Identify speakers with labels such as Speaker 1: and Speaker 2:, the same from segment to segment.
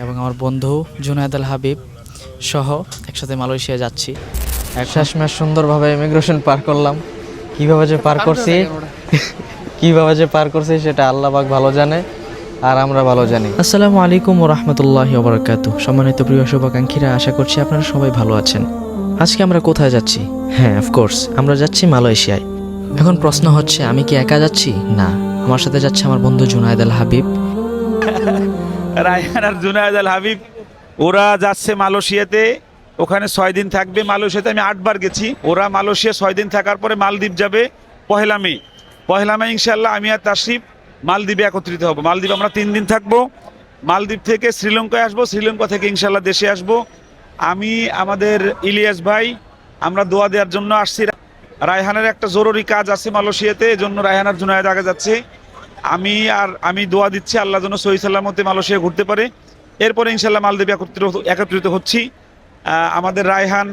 Speaker 1: এবং আমার বন্ধু জুনায়দ আল হাবিব সহ একসাথে মালয়েশিয়া যাচ্ছি। এক শেষমেশ সুন্দরভাবে ইমিগ্রেশন পার করলাম। কীভাবে যে পার করছি? কীভাবে যে পার করছি সেটা আল্লাহ পাক ভালো জানে আর আমরা ভালো জানি। আসসালামু আলাইকুম ও রহমতুল্লাহ ওবরাকাতু সম্মানিত প্রিয় শুভাকাঙ্ক্ষীরা আশা করছি আপনারা সবাই ভালো আছেন। আজকে আমরা কোথায় যাচ্ছি? হ্যাঁ অফকোর্স আমরা যাচ্ছি মালয়েশিয়ায়। এখন প্রশ্ন হচ্ছে আমি কি একা যাচ্ছি? না। আমার সাথে যাচ্ছে আমার বন্ধু জুনায়দ আল হাবিব।
Speaker 2: রায়হান আর জুনায়দ আল হাবিব, ওরা যাচ্ছে মালয়েশিয়াতে। ওখানে ছয় দিন থাকবে। মালয়েশিয়াতে আমি আটবার গেছি। ওরা মালয়েশিয়া ছয় দিন থাকার পরে মালদ্বীপ যাবে পহেলা মে। পহেলা মে ইনশাল্লাহ আমি আর তাসিফ মালদ্বীপে একত্রিত হব। মালদ্বীপ আমরা তিন দিন থাকব। মালদ্বীপ থেকে শ্রীলঙ্কায় আসব। শ্রীলঙ্কা থেকে ইনশাল্লাহ দেশে আসব। আমি, আমাদের ইলিয়াস ভাই, আমরা দোয়া দেওয়ার জন্য আসছি। রায়হানের একটা জরুরি কাজ আছে মালয়েশিয়াতে। এজন্য রায়হান আর জুনায়দ আগে যাচ্ছে। আমি আর আমি দোয়া দিচ্ছি আল্লাহ যেন সহি সাল্লামতে মালয়েশিয়া ঘুরতে পারে। এরপরে ইনশাল্লাহ মালদ্বীপ একত্রিত একত্রিত হচ্ছি। আমাদের রায়হান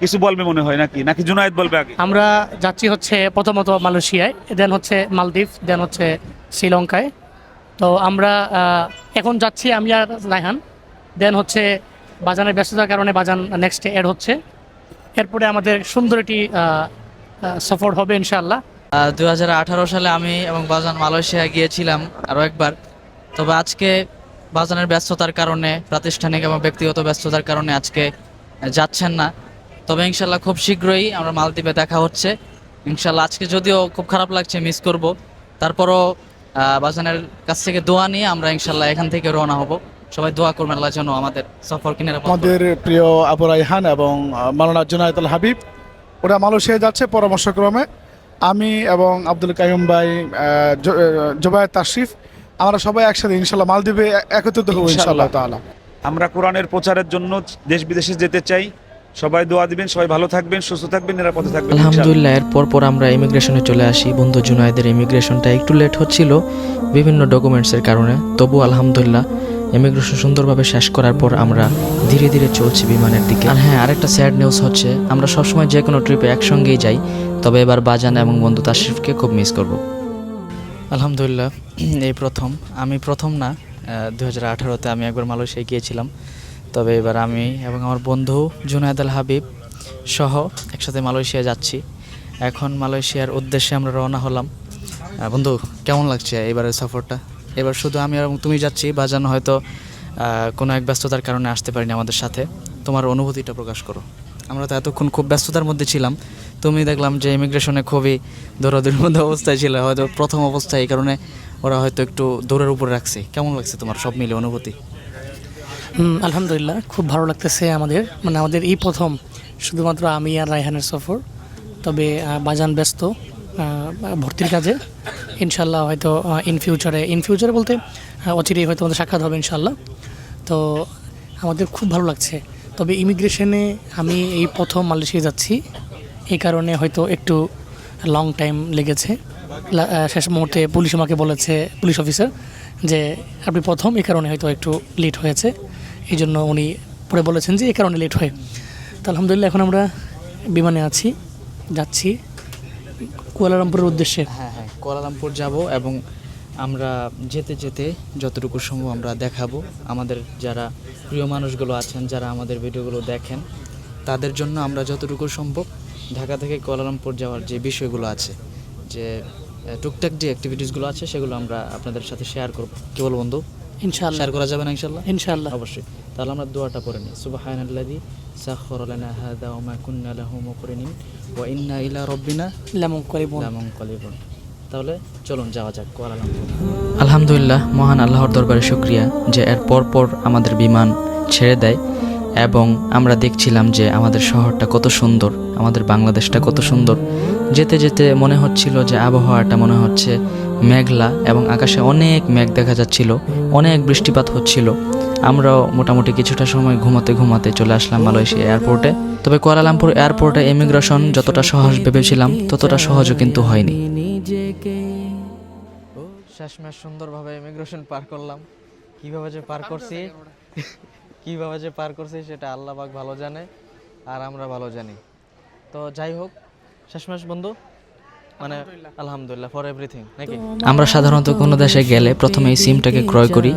Speaker 2: কিছু বলবে মনে হয় নাকি? নাকি জুনায়েদ বলবে আগে?
Speaker 3: আমরা যাচ্ছি হচ্ছে প্রথমত মালয়েশিয়ায় দেন হচ্ছে মালদ্বীপ দেন হচ্ছে শ্রীলঙ্কায়। তো আমরা এখন যাচ্ছি আমি আর রায়হান। দেন হচ্ছে বাজানের ব্যস্ততার কারণে বাজান নেক্সট অ্যাড হচ্ছে। এরপরে আমাদের সুন্দর একটি সফর হবে ইনশাআল্লাহ।
Speaker 1: দু হাজার আঠারো সালে আমি এবং বাজান মালয়েশিয়া গিয়েছিলাম আরও একবার। তবে আজকে বাজানের ব্যস্ততার কারণে প্রাতিষ্ঠানিক এবং ব্যক্তিগত ব্যস্ততার কারণে আজকে যাচ্ছেন না। তবে ইনশাল্লাহ খুব শীঘ্রই আমরা মালদ্বীপে দেখা হচ্ছে। ইনশাল্লাহ আজকে যদিও খুব খারাপ লাগছে মিস করব। তারপরও বাজানের কাছ থেকে দোয়া নিয়ে আমরা ইনশাল্লাহ এখান থেকে রওনা হব। সবাই দোয়া করবেন আল্লাহ যেন আমাদের সফর কিনে
Speaker 4: আমাদের প্রিয় আবু রাইহান এবং আহ, মাওলানা জুনায়দ আল হাবিব ওরা মালয়েশিয়া যাচ্ছে পরামর্শক্রমে। আমি এবং আব্দুল কাইম ভাই আহ, জ- আহ, জোবায়ের তাশরিফ আমরা সবাই একসাথে ইনশাল্লাহ মালদ্বীপে একত্রিত হব ইনশাল্লাহ। তাআলা।
Speaker 2: আমরা কোরআনের প্রচারের জন্য দেশ বিদেশে যেতে চাই। সবাই দোয়া দিবেন সবাই ভালো থাকবেন সুস্থ থাকবেন নিরাপদে থাকবেন।
Speaker 1: আলহামদুলিল্লাহ এরপর পর আমরা ইমিগ্রেশনে চলে আসি। বন্ধু জুনায়েদের ইমিগ্রেশনটা একটু লেট হচ্ছিল বিভিন্ন ডকুমেন্টসের কারণে। তবু আলহামদুলিল্লাহ ইমিগ্রেশন সুন্দরভাবে শেষ করার পর আমরা ধীরে ধীরে চলছি বিমানের দিকে। আর হ্যাঁ আরেকটা স্যাড নিউজ হচ্ছে, আমরা সবসময় যে কোনো ট্রিপে একসঙ্গেই যাই, তবে এবার বাজান এবং বন্ধু তাশরিফকে খুব মিস করব। আলহামদুলিল্লাহ, এই প্রথম। আমি প্রথম না দু হাজার আঠারোতে আমি একবার মালয়েশিয়ায় গিয়েছিলাম। তবে এবার আমি এবং আমার বন্ধু জুনায়দ আল হাবিব সহ একসাথে মালয়েশিয়া যাচ্ছি। এখন মালয়েশিয়ার উদ্দেশ্যে আমরা রওনা হলাম। বন্ধু, কেমন লাগছে এবারের সফরটা? এবার শুধু আমি এবং তুমি যাচ্ছি, বাজান হয়তো কোনো এক ব্যস্ততার কারণে আসতে পারিনি আমাদের সাথে। তোমার অনুভূতিটা প্রকাশ করো। আমরা তো এতক্ষণ খুব ব্যস্ততার মধ্যে ছিলাম। তুমি দেখলাম যে ইমিগ্রেশনে খুবই দৌড়াদৌড়ির মধ্যে অবস্থায় ছিল। হয়তো প্রথম অবস্থায় এই কারণে ওরা হয়তো একটু দৌড়ের উপরে রাখছে। কেমন লাগছে তোমার সব মিলে অনুভূতি?
Speaker 3: আলহামদুলিল্লাহ। খুব ভালো লাগতেছে আমাদের। মানে আমাদের এই প্রথম, শুধুমাত্র আমি আর রায়হানের সফর। তবে বাজান ব্যস্ত ভর্তির কাজে। ইনশাল্লাহ হয়তো ইন ফিউচারে ইন ফিউচারে বলতে অচিরেই হয়তো আমাদের সাক্ষাৎ হবে ইনশাল্লাহ। তো আমাদের খুব ভালো লাগছে। তবে ইমিগ্রেশনে আমি এই প্রথম মালয়েশিয়া যাচ্ছি। এই কারণে হয়তো একটু লং টাইম লেগেছে। শেষ মুহূর্তে পুলিশ আমাকে বলেছে, পুলিশ অফিসার যে আপনি প্রথম এই কারণে হয়তো একটু লেট হয়েছে। এই জন্য উনি পরে বলেছেন যে এই কারণে লেট হয়। তো আলহামদুলিল্লাহ, এখন আমরা বিমানে আছি, যাচ্ছি। কুয়ালালামপুরের উদ্দেশ্যে?
Speaker 1: হ্যাঁ হ্যাঁ কুয়ালালামপুর যাব এবং আমরা যেতে যেতে যতটুকু সম্ভব আমরা দেখাবো। আমাদের যারা প্রিয় মানুষগুলো আছেন, যারা আমাদের ভিডিওগুলো দেখেন, তাদের জন্য আমরা যতটুকু সম্ভব ঢাকা থেকে কুয়ালালামপুর যাওয়ার যে বিষয়গুলো আছে, যে টুকটাক যে অ্যাক্টিভিটিসগুলো আছে, সেগুলো আমরা আপনাদের সাথে শেয়ার করব। কি বল বন্ধু?
Speaker 3: ইনশাআল্লাহ।
Speaker 1: শেয়ার করা যাবে না
Speaker 3: ইনশাআল্লাহ?
Speaker 1: অবশ্যই। তাহলে আমরা দোয়াটা পড়ে নিই। সুবহানাল্লাযী সাখখারা লানা হাযা ওয়া মা কুন্না লাহু মুকরিনিন ওয়া ইন্না ইলা রাব্বিনা
Speaker 3: লামুন
Speaker 1: লামুনকালিবুন। তাহলে চলুন যাওয়া যাক। আলহামদুলিল্লাহ মহান আল্লাহর দরবারে শুক্রিয়া যে এর পর পর আমাদের বিমান ছেড়ে দেয় এবং আমরা দেখছিলাম যে আমাদের শহরটা কত সুন্দর আমাদের বাংলাদেশটা কত সুন্দর। যেতে যেতে মনে হচ্ছিল যে আবহাওয়াটা মনে হচ্ছে মেঘলা এবং আকাশে অনেক মেঘ দেখা যাচ্ছিল, অনেক বৃষ্টিপাত হচ্ছিল। আমরাও মোটামুটি কিছুটা সময় ঘুমাতে ঘুমাতে চলে আসলাম মালয়েশিয়া এয়ারপোর্টে। তবে কুয়ালালামপুর এয়ারপোর্টে ইমিগ্রেশন যতটা সহজ ভেবেছিলাম, ততটা সহজও কিন্তু হয়নি। শেষমেশ সুন্দরভাবে ইমিগ্রেশন পার করলাম। কীভাবে যে পার করছি? কীভাবে যে পার করছি সেটা আল্লাহ পাক ভালো জানে আর আমরা ভালো জানি। তো যাই হোক, শেষমেশ বন্ধু মানে আলহামদুলিল্লাহ। ফর এভরিথিং নাকি? আমরা সাধারণত কোনো দেশে গেলে প্রথমে এই সিমটাকে ক্রয় করি।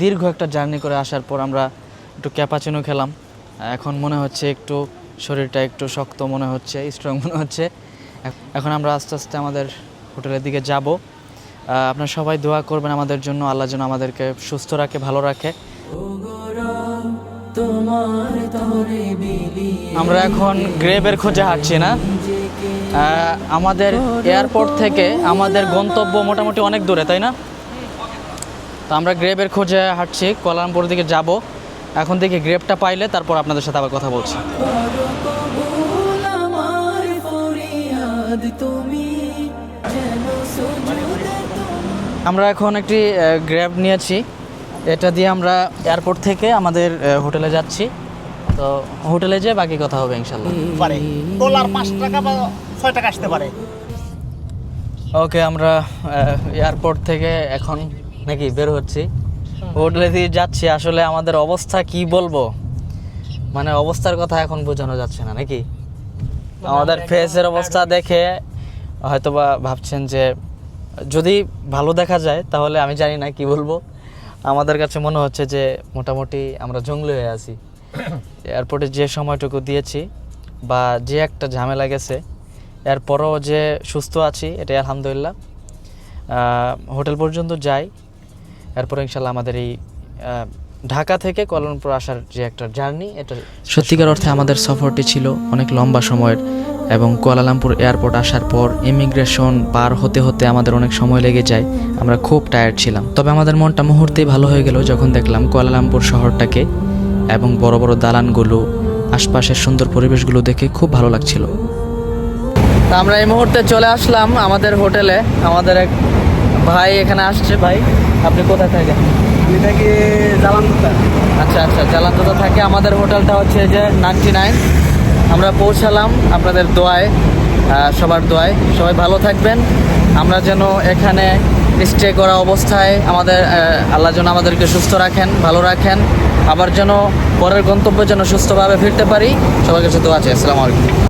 Speaker 1: দীর্ঘ একটা জার্নি করে আসার পর আমরা একটু ক্যাপাচিনো খেলাম। এখন মনে হচ্ছে একটু শরীরটা একটু শক্ত মনে হচ্ছে স্ট্রং মনে হচ্ছে। এখন আমরা আস্তে আস্তে আমাদের হোটেলের দিকে যাব। আপনারা সবাই দোয়া করবেন আমাদের জন্য আল্লাহ যেন আমাদেরকে সুস্থ রাখে ভালো রাখে। আমরা এখন গ্রেভের খোঁজে হাঁটছি না। আমাদের এয়ারপোর্ট থেকে আমাদের গন্তব্য মোটামুটি অনেক দূরে, তাই না? তো আমরা গ্রেভের খোঁজে হাঁটছি কলামপুর দিকে যাব। এখন দেখি গ্রেবটা পাইলে তারপর আপনাদের সাথে আবার কথা বলছি। আমরা এখন একটি গ্র্যাব নিয়েছি। এটা দিয়ে আমরা এয়ারপোর্ট থেকে আমাদের হোটেলে যাচ্ছি। তো হোটেলে যেয়ে বাকি কথা হবে ইনশাল্লাহ
Speaker 5: পারে। ডলার পাঁচ টাকা বা ছয় টাকা আসতে পারে।
Speaker 1: ওকে আমরা এয়ারপোর্ট থেকে এখন নাকি বের হচ্ছি। হোটেলে দিয়ে যাচ্ছি। আসলে আমাদের অবস্থা কি বলব? মানে অবস্থার কথা এখন বোঝানো যাচ্ছে না নাকি? আমাদের ফেসের অবস্থা দেখে হয়তোবা ভাবছেন যে যদি ভালো দেখা যায় তাহলে আমি জানি না কি বলব। আমাদের কাছে মনে হচ্ছে যে মোটামুটি আমরা জঙ্গলি হয়ে আছি। এয়ারপোর্টে যে সময়টুকু দিয়েছি বা যে একটা ঝামেলা গেছে এরপরও যে সুস্থ আছি এটাই আলহামদুলিল্লাহ। হোটেল পর্যন্ত যাই এরপর ইনশাল্লাহ আমাদের এই ঢাকা থেকে কলমপুর আসার যে একটা জার্নি এটা সত্যিকার অর্থে আমাদের সফরটি ছিল অনেক লম্বা সময়ের। এবং কুয়ালালামপুর এয়ারপোর্ট আসার পর ইমিগ্রেশন পার হতে হতে আমাদের অনেক সময় লেগে যায়। আমরা খুব টায়ার্ড ছিলাম। তবে আমাদের মনটা মুহূর্তেই ভালো হয়ে গেল যখন দেখলাম কুয়ালালামপুর শহরটাকে এবং বড় বড় দালানগুলো আশপাশের সুন্দর পরিবেশগুলো দেখে খুব ভালো লাগছিল। তা আমরা এই মুহূর্তে চলে আসলাম আমাদের হোটেলে। আমাদের এক ভাই এখানে আসছে। ভাই আপনি কোথায় থাকেন?
Speaker 5: আমি নাকি জ্বালান
Speaker 1: আচ্ছা আচ্ছা জালান্ততা থাকে। আমাদের হোটেলটা হচ্ছে যে নাইনটি নাইন। আমরা পৌঁছালাম আপনাদের দোয়ায় সবার দোয়ায়। সবাই ভালো থাকবেন। আমরা যেন এখানে স্টে করা অবস্থায় আমাদের আল্লাহ যেন আমাদেরকে সুস্থ রাখেন, ভালো রাখেন। আবার যেন পরের গন্তব্যে যেন সুস্থভাবে ফিরতে পারি। সবার কাছে দোয়া আছে আসসালামু আলাইকুম।